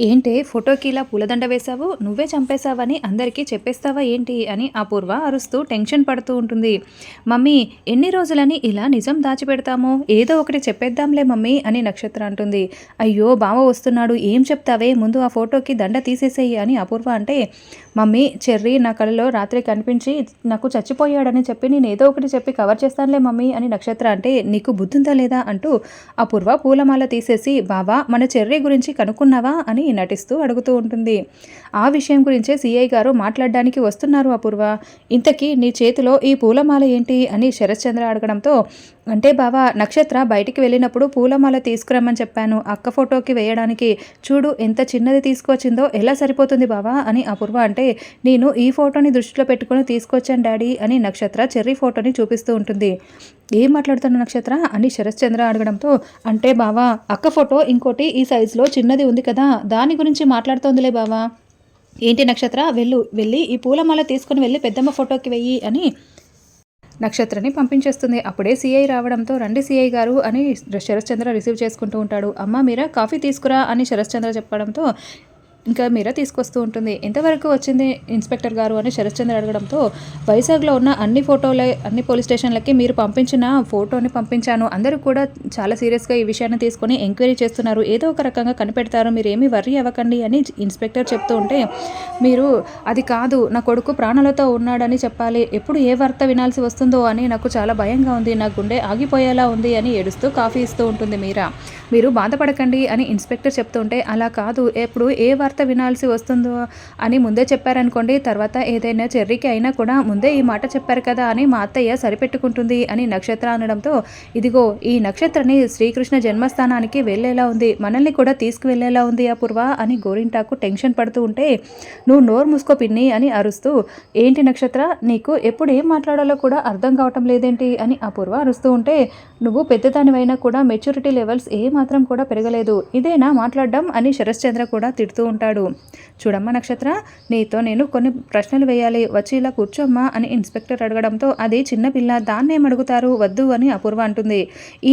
ఏంటే ఫోటోకి ఇలా పూలదండ వేశావు నువ్వే చంపేశావని అందరికీ చెప్పేస్తావా ఏంటి అని అపూర్వ అరుస్తూ టెన్షన్ పడుతూ ఉంటుంది. మమ్మీ ఎన్ని రోజులని ఇలా నిజం దాచిపెడతాము? ఏదో ఒకటి చెప్పేద్దాంలే మమ్మీ అని నక్షత్ర అంటుంది. అయ్యో బావ వస్తున్నాడు ఏం చెప్తావే? ముందు ఆ ఫోటోకి దండ తీసేసేయి అని అపూర్వ అంటే మమ్మీ చెర్రీ నా కళలో రాత్రి కనిపించి నాకు చచ్చిపోయాడని చెప్పి నేను ఏదో ఒకటి చెప్పి కవర్ చేస్తానులే మమ్మీ అని నక్షత్ర అంటే నీకు బుద్ధుందా లేదా అంటూ అపూర్వ పూలమాల తీసేసి బావా మన చెర్రీ గురించి కనుక్కున్నావా అని నటిస్తూ అడుగుతూ ఉంటుంది. ఆ విషయం గురించే సిఐ గారు మాట్లాడడానికి వస్తున్నారు అపూర్వ. ఇంతకీ నీ చేతిలో ఈ పూలమాల ఏంటి అని శరత్చంద్ర అడగడంతో అంటే బావా నక్షత్ర బయటికి వెళ్ళినప్పుడు పూలమాల తీసుకురమ్మని చెప్పాను. అక్క ఫోటోకి వేయడానికి చూడు ఎంత చిన్నది తీసుకొచ్చిందో ఎలా సరిపోతుంది బావా అని అపూర్వ అంటే నేను ఈ ఫోటోని దృష్టిలో పెట్టుకుని తీసుకొచ్చాను డాడీ అని నక్షత్ర చెర్రీ ఫోటోని చూపిస్తూ ఉంటుంది. ఏం మాట్లాడుతున్న నక్షత్ర అని శరత్చంద్ర అడగడంతో అంటే బావా అక్క ఫోటో ఇంకోటి ఈ సైజులో చిన్నది ఉంది కదా దాని గురించి మాట్లాడుతోందిలే బావా. ఏంటి నక్షత్ర? వెళ్ళు వెళ్ళి ఈ పూలమాల తీసుకుని వెళ్ళి పెద్దమ్మ ఫోటోకి వెయ్యి అని నక్షత్రని పంపించేస్తుంది. అప్పుడే సిఐ రావడంతో రండి సిఐ గారు అని శరత్చంద్ర రిసీవ్ చేసుకుంటూ ఉంటాడు. అమ్మ మీరా కాఫీ తీసుకురా అని శరత్చంద్ర చెప్పడంతో ఇంకా మీరా తీసుకొస్తూ ఉంటుంది. ఎంతవరకు వచ్చింది ఇన్స్పెక్టర్ గారు అని శరత్చంద్ర అడగడంతో వైజాగ్లో ఉన్న అన్ని ఫోటోలే అన్ని పోలీస్ స్టేషన్లకి మీరు పంపించిన ఫోటోని పంపించాను. అందరూ కూడా చాలా సీరియస్గా ఈ విషయాన్ని తీసుకొని ఎంక్వైరీ చేస్తున్నారు. ఏదో ఒక రకంగా కనిపెడతారు. మీరు ఏమీ వర్రీ అవ్వకండి అని ఇన్స్పెక్టర్ చెప్తూ ఉంటే మీరు అది కాదు. నా కొడుకు ప్రాణాలతో ఉన్నాడని చెప్పాలి. ఎప్పుడు ఏ వార్త వినాల్సి వస్తుందో అని నాకు చాలా భయంగా ఉంది. నా గుండె ఆగిపోయేలా ఉంది అని ఏడుస్తూ కాఫీ ఇస్తూ ఉంటుంది మీరా. మీరు బాధపడకండి అని ఇన్స్పెక్టర్ చెప్తుంటే అలా కాదు. ఎప్పుడు ఏ వార్త వినాల్సి వస్తుందో అని ముందే చెప్పారనుకోండి తర్వాత ఏదైనా చెర్రీకి అయినా కూడా ముందే ఈ మాట చెప్పారు కదా అని మా అత్తయ్య సరిపెట్టుకుంటుంది అని నక్షత్ర అనడంతో ఇదిగో ఈ నక్షత్రని శ్రీకృష్ణ జన్మస్థానానికి వెళ్ళేలా ఉంది మనల్ని కూడా తీసుకువెళ్ళేలా ఉంది అపూర్వ అని గోరింటాకు టెన్షన్ పడుతూ ఉంటే నువ్వు నోరు మూసుకో పిన్ని అని అరుస్తూ ఏంటి నక్షత్ర నీకు ఎప్పుడు ఏం మాట్లాడాలో కూడా అర్థం కావటం లేదేంటి అని అపూర్వ అరుస్తూ ఉంటే నువ్వు పెద్దదానివైనా కూడా మెచ్యూరిటీ లెవెల్స్ ఏ మాత్రం కూడా పెరగలేదు. ఇదేనా మాట్లాడడం అని శరశ్చంద్ర కూడా తిడుతూ ఉంటాడు. చూడమ్మా నక్షత్ర నీతో నేను కొన్ని ప్రశ్నలు వేయాలి. వచ్చి ఇలా కూర్చోమ్మా అని ఇన్స్పెక్టర్ అడగడంతో అది చిన్నపిల్ల దాన్నేం అడుగుతారు? వద్దు అని అపూర్వ అంటుంది.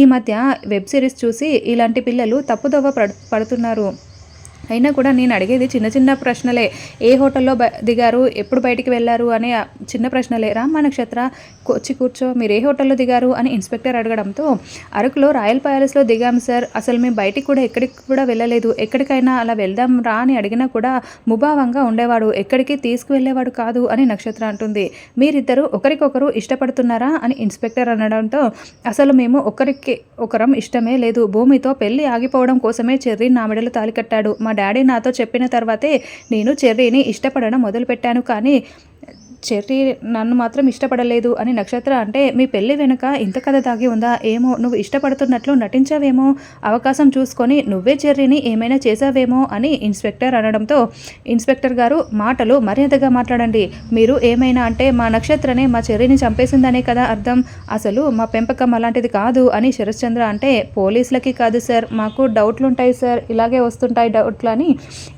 ఈ మధ్య వెబ్ సిరీస్ చూసి ఇలాంటి పిల్లలు తప్పుదోవ పడు పడుతున్నారు. అయినా కూడా నేను అడిగేది చిన్న చిన్న ప్రశ్నలే. ఏ హోటల్లో దిగారు? ఎప్పుడు బయటికి వెళ్ళారు? అనే చిన్న ప్రశ్నలే. రామ్మా నక్షత్ర వచ్చి కూర్చో మీరు ఏ హోటల్లో దిగారు? అని ఇన్స్పెక్టర్ అడగడంతో అరకులో రాయల్ ప్యాలెస్లో దిగాం సార్. అసలు మేము బయటికి కూడా ఎక్కడికి కూడా వెళ్ళలేదు. ఎక్కడికైనా అలా వెళ్దాం రా అని అడిగినా కూడా ముభావంగా ఉండేవాడు. ఎక్కడికి తీసుకువెళ్ళేవాడు కాదు అని నక్షత్ర అంటుంది. మీరిద్దరూ ఒకరికొకరు ఇష్టపడుతున్నారా? అని ఇన్స్పెక్టర్ అనడంతో అసలు మేము ఒకరికి ఒకరం ఇష్టమే లేదు. భూమితో పెళ్ళి ఆగిపోవడం కోసమే చెర్రీ నా మెడలు తాలికట్టాడు మా డాడీ నాతో చెప్పిన తర్వాతే నేను చెర్రీని ఇష్టపడడం మొదలుపెట్టాను కానీ చెర్రీ నన్ను మాత్రం ఇష్టపడలేదు అని నక్షత్ర అంటే మీ పెళ్ళి వెనుక ఇంత కథ దాగి ఉందా? ఏమో నువ్వు ఇష్టపడుతున్నట్లు నటించావేమో? అవకాశం చూసుకొని నువ్వే చెర్రీని ఏమైనా చేసావేమో అని ఇన్స్పెక్టర్ అనడంతో ఇన్స్పెక్టర్ గారు మాటలు మర్యాదగా మాట్లాడండి. మీరు ఏమైనా అంటే మా నక్షత్రనే మా చెర్రీని చంపేసిందనే కదా అర్థం. అసలు మా పెంపకం అలాంటిది కాదు అని శరశ్చంద్ర అంటే పోలీసులకి కాదు సార్. మాకు డౌట్లు ఉంటాయి సార్. ఇలాగే వస్తుంటాయి డౌట్లు అని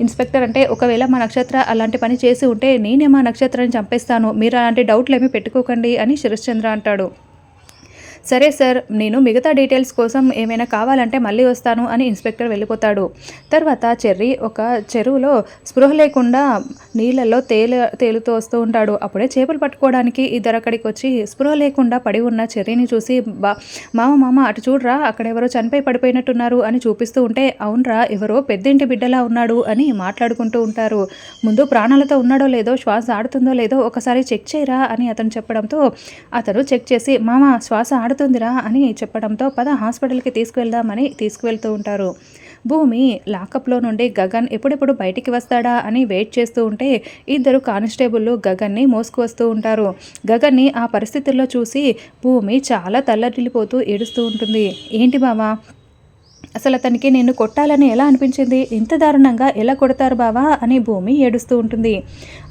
ఇన్స్పెక్టర్ అంటే ఒకవేళ మా నక్షత్ర అలాంటి పని చేసి ఉంటే నేనే మా నక్షత్రాన్ని చంపేస్తాను. మీరు అలాంటి డౌట్లు ఏమీ పెట్టుకోకండి అని శరశ్చంద్ర అంటాడు. సరే సార్ నేను మిగతా డీటెయిల్స్ కోసం ఏమైనా కావాలంటే మళ్ళీ వస్తాను అని ఇన్స్పెక్టర్ వెళ్ళిపోతాడు. తర్వాత చెర్రీ ఒక చెరువులో స్పృహ లేకుండా నీళ్ళల్లో తేలు తేలుతూ వస్తూ ఉంటాడు. అప్పుడే చేపలు పట్టుకోవడానికి ఇద్దరు అక్కడికి వచ్చి స్పృహ లేకుండా పడి ఉన్న చెర్రీని చూసి బా మామ మామ అటు చూడరా అక్కడ ఎవరో చనిపోయి పడిపోయినట్టున్నారు అని చూపిస్తూ ఉంటే అవునరా ఎవరో పెద్దింటి బిడ్డలా ఉన్నాడు అని మాట్లాడుకుంటూ ఉంటారు. ముందు ప్రాణాలతో ఉన్నాడో లేదో శ్వాస ఆడుతుందో లేదో ఒకసారి చెక్ చేయరా అని అతను చెప్పడంతో అతను చెక్ చేసి మామ శ్వాస ఆడుతుందిరా అని చెప్పడంతో పద హాస్పిటల్కి తీసుకువెళ్దామని తీసుకువెళ్తూ ఉంటారు. భూమి లాకప్లో నుండి గగన్ ఎప్పుడెప్పుడు బయటికి వస్తాడా అని వెయిట్ చేస్తూ ఉంటే ఇద్దరు కానిస్టేబుల్లు గగన్ని మోసుకువస్తూ ఉంటారు. గగన్ని ఆ పరిస్థితుల్లో చూసి భూమి చాలా తల్లడిల్లిపోతూ ఏడుస్తూ ఉంటుంది. ఏంటి బావా? అసలు అతనికి నిన్ను కొట్టాలని ఎలా అనిపించింది? ఇంత దారుణంగా ఎలా కొడతారు బావా? అని భూమి ఏడుస్తూ ఉంటుంది.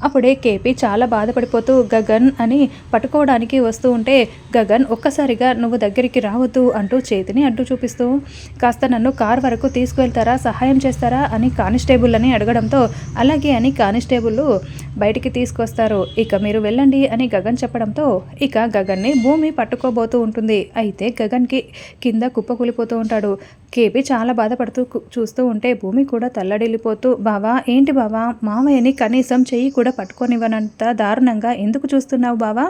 అప్పుడే కేపీ చాలా బాధపడిపోతూ గగన్ అని పట్టుకోవడానికి వస్తూ ఉంటే గగన్ ఒక్కసారిగా నువ్వు దగ్గరికి రావద్దు అంటూ చేతిని అడ్డు చూపిస్తూ కాస్త నన్ను కార్ వరకు తీసుకువెళ్తారా సహాయం చేస్తారా? అని కానిస్టేబుల్ అని అడగడంతో అలాగే అని కానిస్టేబుల్ బయటికి తీసుకొస్తారు. ఇక మీరు వెళ్ళండి అని గగన్ చెప్పడంతో ఇక గగన్ని భూమి పట్టుకోబోతూ ఉంటుంది. అయితే గగన్కి కింద కుప్పకూలిపోతూ ఉంటాడు. కేపీ చాలా బాధపడుతూ చూస్తూ ఉంటే భూమి కూడా తల్లడిల్లిపోతూ బావా ఏంటి బావా? మావయ్యని కనీసం చెయ్యి కూడా పట్టుకొనివ్వనంత దారుణంగా ఎందుకు చూస్తున్నావు బావా?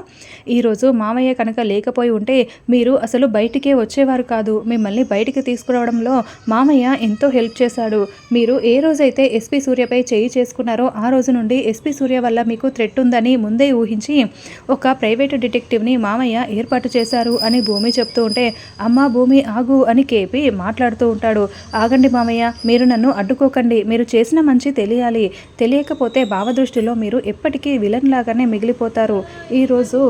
ఈరోజు మావయ్య కనుక లేకపోయి ఉంటే మీరు అసలు బయటికే వచ్చేవారు కాదు. మిమ్మల్ని బయటికి తీసుకురావడంలో మామయ్య ఎంతో హెల్ప్ చేశాడు. మీరు ఏ రోజైతే ఎస్పీ సూర్యపై చేయి చేసుకున్నారో ఆ రోజు నుండి ఎస్పీ సూర్య వల్ల మీకు థ్రెట్ ఉందని ముందే ఊహించి ఒక ప్రైవేటు డిటెక్టివ్ని మామయ్య ఏర్పాటు చేశారు అని భూమి చెప్తూ ఉంటే అమ్మా భూమి ఆగు అని కేపి మాట్లాడుతూ ఉంటాడు. ఆగండి మామయ్య మీరు నన్ను అడ్డుకోకండి. మీరు చేసిన మంచి తెలియాలి. తెలియకపోతే భావ దృష్టిలో మీరు ఎప్పటికీ విలన్ లాగానే మిగిలిపోతారు. ఈరోజు